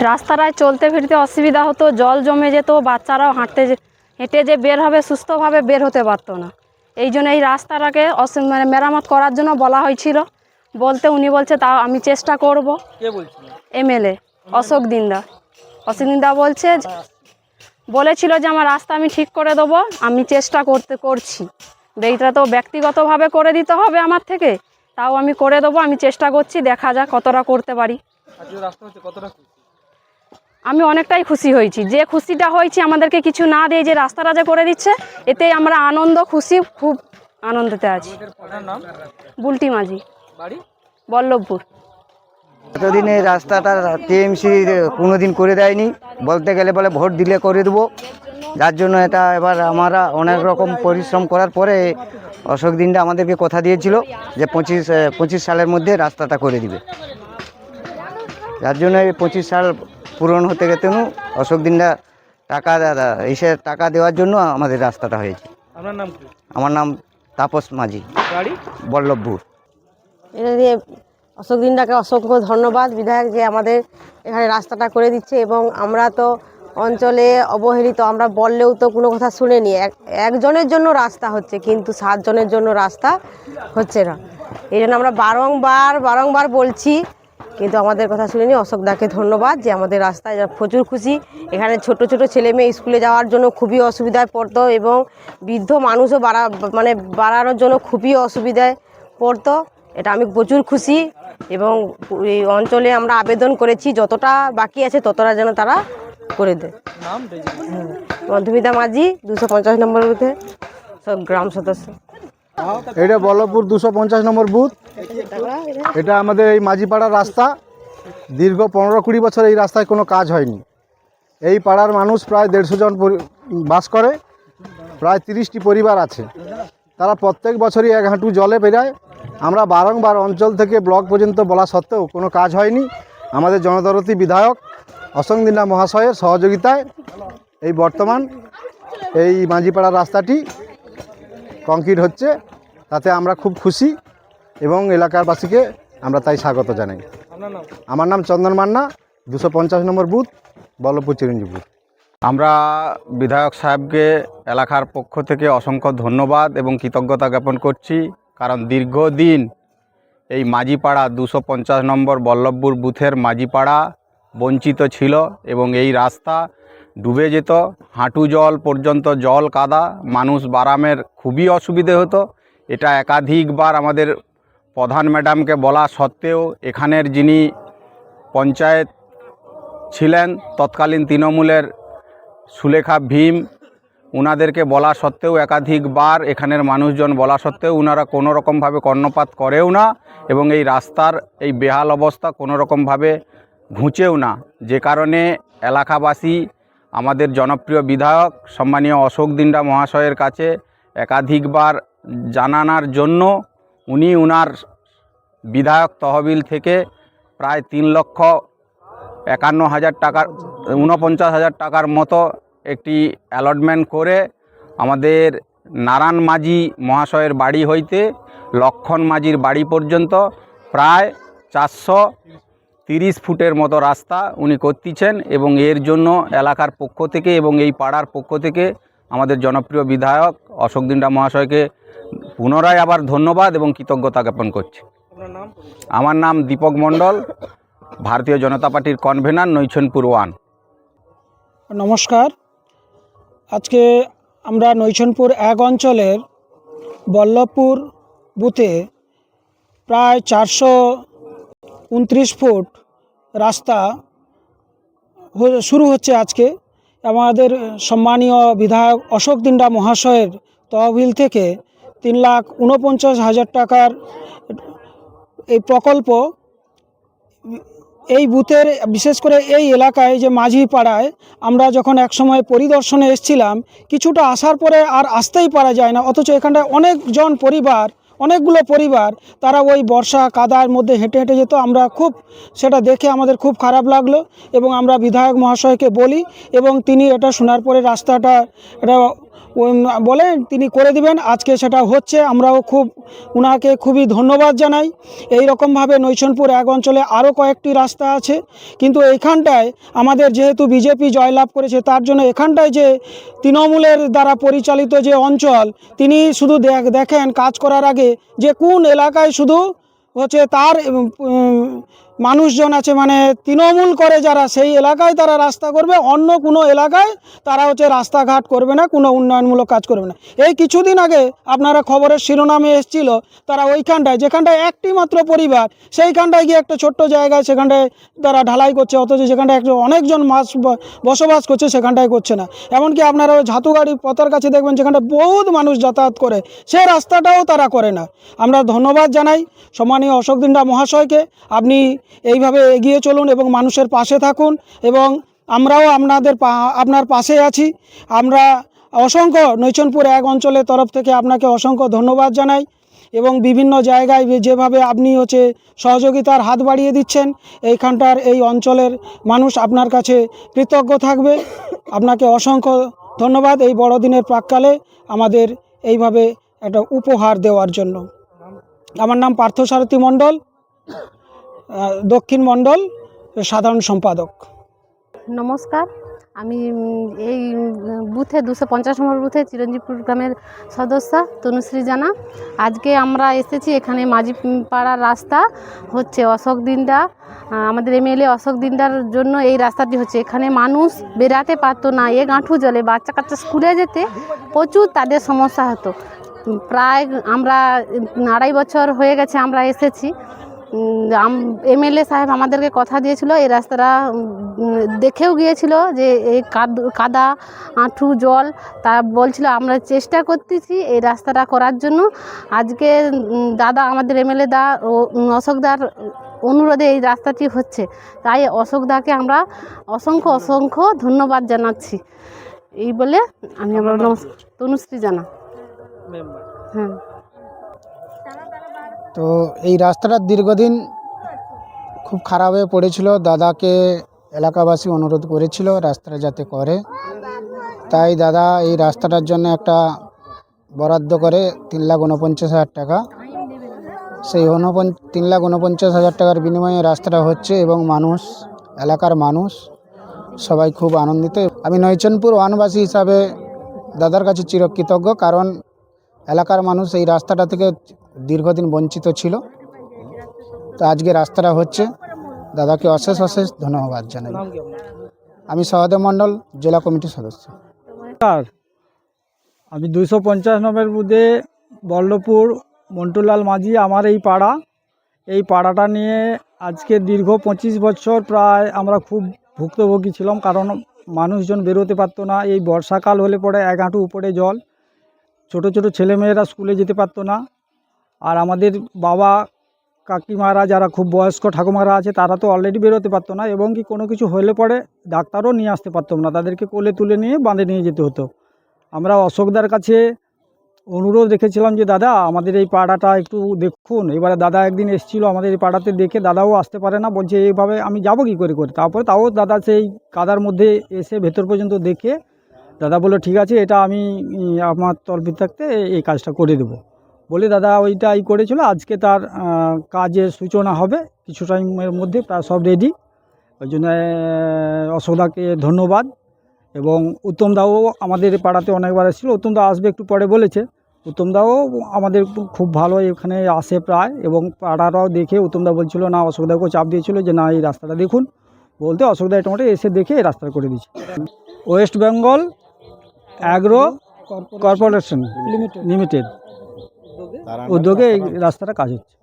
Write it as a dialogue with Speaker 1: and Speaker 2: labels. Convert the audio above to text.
Speaker 1: রাস্তাটায় চলতে ফিরতে অসুবিধা হতো জল জমে যেত বাচ্চারাও হাঁটতে যে- হেঁটে যে বের হবে সুস্থভাবে বের হতে পারতো না। এই জন্য এই রাস্তাটাকে মানে মেরামত করার জন্য বলা হয়েছিল। বলতে উনি বলছে তা আমি চেষ্টা করব। এমএলএ অশোক দিন্দা। অশোক দিন্দা বলছে বলেছিল যে আমার রাস্তা আমি ঠিক করে দেবো আমি চেষ্টা করতে করছি। এইটা তো ব্যক্তিগতভাবে করে দিতে হবে আমার থেকে। তাও আমি করে দেবো আমি চেষ্টা করছি দেখা যাক কতটা করতে পারি।
Speaker 2: রাস্তা হচ্ছে কতটা
Speaker 1: আমি অনেকটাই খুশি হয়েছি। যে খুশিটা হয়েছি আমাদেরকে কিছু না দিয়ে যে রাস্তাটা যে করে দিচ্ছে এতে আমরা আনন্দ খুশি খুব আনন্দতে আছি। বুলটি মাঝি। বল্লভপুর।
Speaker 3: এতদিন এই রাস্তাটা টিএমসি কোনোদিন করে দেয়নি। বলতে গেলে বলে ভোট দিলে করে দেবো। যার জন্য এটা এবার আমরা অনেক রকম পরিশ্রম করার পরে অশোক দিনটা আমাদেরকে কথা দিয়েছিল যে পঁচিশ পঁচিশ সালের মধ্যে রাস্তাটা করে দিবে। যার জন্য এই পঁচিশ সাল পূরণ হতে গেতে অশোক দিনটা টাকা এসে টাকা দেওয়ার জন্য আমাদের রাস্তাটা হয়েছে।
Speaker 2: আপনার নাম কি?
Speaker 3: আমার নাম তাপস মাঝি।
Speaker 2: বাড়ি?
Speaker 3: বল্লভপুর।
Speaker 4: এটা দিয়ে অশোক দিনটাকে অসংখ্য ধন্যবাদ। বিধায়ক যে আমাদের এখানে রাস্তাটা করে দিচ্ছে এবং আমরা তো অঞ্চলে অবহেলিত আমরা বললেও তো কোনো কথা শুনেনি। এক একজনের জন্য রাস্তা হচ্ছে কিন্তু সাতজনের জন্য রাস্তা হচ্ছে না। এই জন্য আমরা বারংবার বারংবার বলছি কিন্তু আমাদের কথা শুনিনি। অশোক দাকে ধন্যবাদ যে আমাদের রাস্তায় প্রচুর খুশি। এখানে ছোট ছোট ছেলে মেয়ে স্কুলে যাওয়ার জন্য খুবই অসুবিধায় পড়তো এবং বৃদ্ধ মানুষও বাড়া মানে বাড়ানোর জন্য খুবই অসুবিধায় পড়তো। এটা আমি প্রচুর খুশি এবং এই অঞ্চলে আমরা আবেদন করেছি যতটা বাকি আছে ততটা যেন তারা করে দেয়।
Speaker 2: নাম রেজিস্ট্রেশন
Speaker 4: মধুমিতা মাঝি দুশো পঞ্চাশ নম্বর বুথে সব গ্রাম সদস্য।
Speaker 5: এটা বল্লভপুর দুশো পঞ্চাশ নম্বর বুথ। এটা আমাদের এই মাঝিপাড়ার রাস্তা। দীর্ঘ পনেরো কুড়ি বছর এই রাস্তায় কোনো কাজ হয়নি। এই পাড়ার মানুষ প্রায় দেড়শো জন বাস করে, প্রায় তিরিশটি পরিবার আছে। তারা প্রত্যেক বছরই এক হাঁটু জলে বেরায় আমরা বারংবার অঞ্চল থেকে ব্লক পর্যন্ত বলা সত্ত্বেও কোনো কাজ হয়নি। আমাদের জনদরতি বিধায়ক অসং দিনা মহাশয়ের সহযোগিতায় এই বর্তমান এই মাঝিপাড়ার রাস্তাটি কংক্রিট হচ্ছে। তাতে আমরা খুব খুশি। এবং এলাকারবাসীকে আমরা তাই স্বাগত জানাই। আমার নাম চন্দন মান্না দুশো পঞ্চাশ নম্বর বুথ বল্লভপুর চিরঞ্জীবপুর
Speaker 6: আমরা বিধায়ক সাহেবকে এলাকার পক্ষ থেকে অসংখ্য ধন্যবাদ এবং কৃতজ্ঞতা জ্ঞাপন করছি কারণ দীর্ঘদিন এই মাঝিপাড়া দুশো পঞ্চাশ নম্বর বল্লভপুর বুথের মাঝিপাড়া বঞ্চিত ছিল এবং এই রাস্তা ডুবে যেত হাঁটু জল পর্যন্ত জল কাদা মানুষ বারামের খুবই অসুবিধে হতো। এটা একাধিকবার আমাদের প্রধান ম্যাডামকে বলা সত্ত্বেও এখানের যিনি পঞ্চায়েত ছিলেন, তৎকালীন তৃণমূলের সুলেখা ভীম, উনাদেরকে বলা সত্ত্বেও একাধিকবার এখানের মানুষজন বলা সত্ত্বেও উনারা কোনো রকমভাবে কর্ণপাত করেও না এবং এই রাস্তার এই বেহাল অবস্থা কোনো রকমভাবে ঘুচেও না। যে কারণে এলাকাবাসী, আমাদের জনপ্রিয় বিধায়ক সম্মানীয় অশোক দিন্ডা মহাশয়ের কাছে একাধিকবার জানানোর জন্য উনি উনার বিধায়ক তহবিল থেকে প্রায় তিন লক্ষ একান্ন হাজার টাকার, ঊনপঞ্চাশ হাজার টাকার মতো একটি অ্যালটমেন্ট করে আমাদের নারায়ণ মাঝি মহাশয়ের বাড়ি হইতে লক্ষণ মাঝির বাড়ি পর্যন্ত প্রায় চারশো তিরিশ ফুটের মতো রাস্তা উনি করতেছেন এবং এর জন্য এলাকার পক্ষ থেকে এবং এই পাড়ার পক্ষ থেকে আমাদের জনপ্রিয় বিধায়ক অশোক দিন্ডা মহাশয়কে পুনরায় আবার ধন্যবাদ এবং কৃতজ্ঞতা জ্ঞাপন করছি। আমার নাম দীপক মণ্ডল ভারতীয় জনতা পার্টির কনভেনার নৈছনপুর ওয়ান।
Speaker 7: নমস্কার। আজকে আমরা নৈছনপুর এক অঞ্চলের বল্লভপুর বুথে প্রায় চারশো উনত্রিশ ফুট রাস্তা শুরু হচ্ছে আজকে। আমাদের সম্মানীয় বিধায়ক অশোক দিন্ডা মহাশয়ের তহবিল থেকে তিন লাখ উনপঞ্চাশ হাজার টাকার এই প্রকল্প এই বুথের, বিশেষ করে এই এলাকায় যে মাঝি পাড়ায় আমরা যখন একসময় পরিদর্শনে এসেছিলাম, কিছুটা আসার পরে আর আসতেই পারা যায় না। অথচ এখানটায় অনেকজন পরিবার, অনেকগুলো পরিবার, তারা ওই বর্ষা কাদার মধ্যে হেঁটে হেঁটে যেত। আমরা খুব, সেটা দেখে আমাদের খুব খারাপ লাগল এবং আমরা বিধায়ক মহাশয়কে বলি এবং তিনি এটা শোনার পরে রাস্তাটা, এটা বলে তিনি করে দিবেন। আজকে সেটা হচ্ছে। আমরাও খুব, উনাকে খুবই ধন্যবাদ জানাই। এই রকমভাবে নৈশনপুর এক অঞ্চলে আরও কয়েকটি রাস্তা আছে। কিন্তু এইখানটায় আমাদের যেহেতু বিজেপি জয়লাভ করেছে, তার জন্য এখানটায় যে তৃণমূলের দ্বারা পরিচালিত যে অঞ্চল, তিনি শুধু দেখ- দেখেন কাজ করার আগে যে কোন এলাকায় শুধু হচ্ছে তার মানুষজন আছে মানে তৃণমূল করে যারা, সেই এলাকায় তারা রাস্তা করবে, অন্য কোনো এলাকায় তারা হচ্ছে রাস্তাঘাট করবে না, কোনো উন্নয়নমূলক কাজ করবে না। এই কিছুদিন আগে আপনারা খবরের শিরোনামে এসেছিল, তারা ওইখানটায়, যেখানটায় একটি মাত্র পরিবার, সেইখানটায় গিয়ে একটা ছোট্ট জায়গায়, সেখানটায় তারা ঢালাই করছে, অথচ যেখানটায় একজন, অনেকজন মাস বসবাস করছে, সেখানটায় করছে না। এমনকি আপনারা ওই ঝাতুগাড়ি পতার কাছে দেখবেন, যেখানটায় বহুত মানুষ যাতায়াত করে সেই রাস্তাটাও তারা করে না। আমরা ধন্যবাদ জানাই, সম্মানীয় অশোক দিন্ডা মহাশয়কে। আপনি এইভাবে এগিয়ে চলুন এবং মানুষের পাশে থাকুন এবং আমরাও আপনাদের আপনার পাশে আছি। আমরা অসংখ্য নৈচনপুর এক অঞ্চলের তরফ থেকে আপনাকে অসংখ্য ধন্যবাদ জানাই এবং বিভিন্ন জায়গায় যেভাবে আপনি হচ্ছে সহযোগিতার হাত বাড়িয়ে দিচ্ছেন, এইখানটার এই অঞ্চলের মানুষ আপনার কাছে কৃতজ্ঞ থাকবে। আপনাকে অসংখ্য ধন্যবাদ এই বড়দিনের প্রাককালে আমাদের এইভাবে একটা উপহার দেওয়ার জন্য। আমার নাম পার্থসারথী মণ্ডল। দক্ষিণ মণ্ডল সাধারণ সম্পাদক।
Speaker 8: নমস্কার। আমি এই বুথে দুশো পঞ্চাশ নম্বর বুথে চিরঞ্জীবপুর গ্রামের সদস্য তনুশ্রী জানা। আজকে আমরা এসেছি এখানে মাঝি পাড়ার রাস্তা হচ্ছে অশোক দিনদা আমাদের এমএলএ অশোক দিনদার জন্য এই রাস্তাটি হচ্ছে। এখানে মানুষ বেরাতে পারতো না, এ গাঁঠু জলে। বাচ্চা কাচ্চা স্কুলে যেতে প্রচুর তাদের সমস্যা হতো। প্রায় আমরা আড়াই বছর হয়ে গেছে আমরা এসেছি। এমএলএ সাহেব আমাদেরকে কথা দিয়েছিল এই রাস্তাটা দেখেও গিয়েছিল যে এই কাদ আঁঠু জল তা বলছিল আমরা চেষ্টা করতেছি এই রাস্তাটা করার জন্য। আজকে দাদা আমাদের এমএলএ দা ও উম, অশোক দার অনুরোধে এই রাস্তাটি হচ্ছে। তাই অশোক দাকে আমরা অসংখ্য অসংখ্য ধন্যবাদ জানাচ্ছি। এই বলে আমি আমার নমস্কার তনুশ্রী জানা। হ্যাঁ।
Speaker 9: তো এই রাস্তাটা দীর্ঘদিন খুব খারাপ হয়ে পড়েছিল। দাদাকে এলাকাবাসী অনুরোধ করেছিল রাস্তাটা যাতে করে। তাই দাদা এই রাস্তাটার জন্য একটা বরাদ্দ করে তিন লাখ উনপঞ্চাশ হাজার টাকা। সেই উনপঞ্চ তিন লাখ উনপঞ্চাশ হাজার টাকার বিনিময়ে রাস্তাটা হচ্ছে এবং মানুষ, এলাকার মানুষ সবাই খুব আনন্দিত। আমি নৈচনপুর ওয়ানবাসী হিসাবে দাদার কাছে চিরকৃতজ্ঞ, কারণ এলাকার মানুষ এই রাস্তাটা থেকে দীর্ঘদিন বঞ্চিত ছিল। তো আজকে রাস্তাটা হচ্ছে দাদাকে অশেষ অশেষ ধন্যবাদ জানাই। আমি সহদেব মণ্ডল, জেলা কমিটির সদস্য।
Speaker 7: আমি দুশো পঞ্চাশ নম্বর বুথে বল্লভপুর মন্টুলাল মাঝি, আমার এই পাড়া। এই পাড়াটা নিয়ে আজকে দীর্ঘ পঁচিশ বছর প্রায় আমরা খুব ভুক্তভোগী ছিলাম, কারণ মানুষজন বেরোতে পারতো না। এই বর্ষাকাল হলে পরে এক হাঁটু উপরে জল। ছোট ছোট ছেলেমেয়েরা স্কুলে যেতে পারতো না। আর আমাদের বাবা কাকিমারা যারা খুব বয়স্ক ঠাকুমারা আছে, তারা তো অলরেডি বেরোতে পারতো না এবং কি কোনো কিছু হলে পরে ডাক্তারও নিয়ে আসতে পারতাম না। তাদেরকে কোলে তুলে নিয়ে বাঁধে নিয়ে যেতে হতো। আমরা অশোকদার কাছে অনুরোধ রেখেছিলাম যে, দাদা, আমাদের এই পাড়াটা একটু দেখুন। এবারে দাদা একদিন এসেছিল আমাদের এই পাড়াতে দেখে দাদাও আসতে পারে না, বলছে, এইভাবে আমি যাব কী করে করে? তারপরে তাও দাদা সেই কাদার মধ্যে এসে ভেতর পর্যন্ত দেখে দাদা বলল, ঠিক আছে, এটা আমি আমার তরফ থাকতে এই কাজটা করে দেবো। বলে দাদা ওইটাই করেছিল আজকে তার কাজের সূচনা হবে কিছু টাইমের মধ্যে প্রায় সব রেডি ওই জন্য অশোকদাকে ধন্যবাদ। এবং উত্তম দাও আমাদের পাড়াতে অনেকবার এসেছিল উত্তম দা আসবে একটু পরে বলেছে। উত্তম দাও আমাদের খুব ভালো এখানে আসে প্রায় এবং পাড়ারাও দেখে উত্তম দা বলছিল না অশোকদাকেও চাপ দিয়েছিল যে না এই রাস্তাটা দেখুন। বলতে অশোকদা মোটামুটি এসে দেখে এই রাস্তা করে দিয়েছে। West Bengal agro corporation limited উদ্যোগে এই রাস্তাটা কাজ হচ্ছে।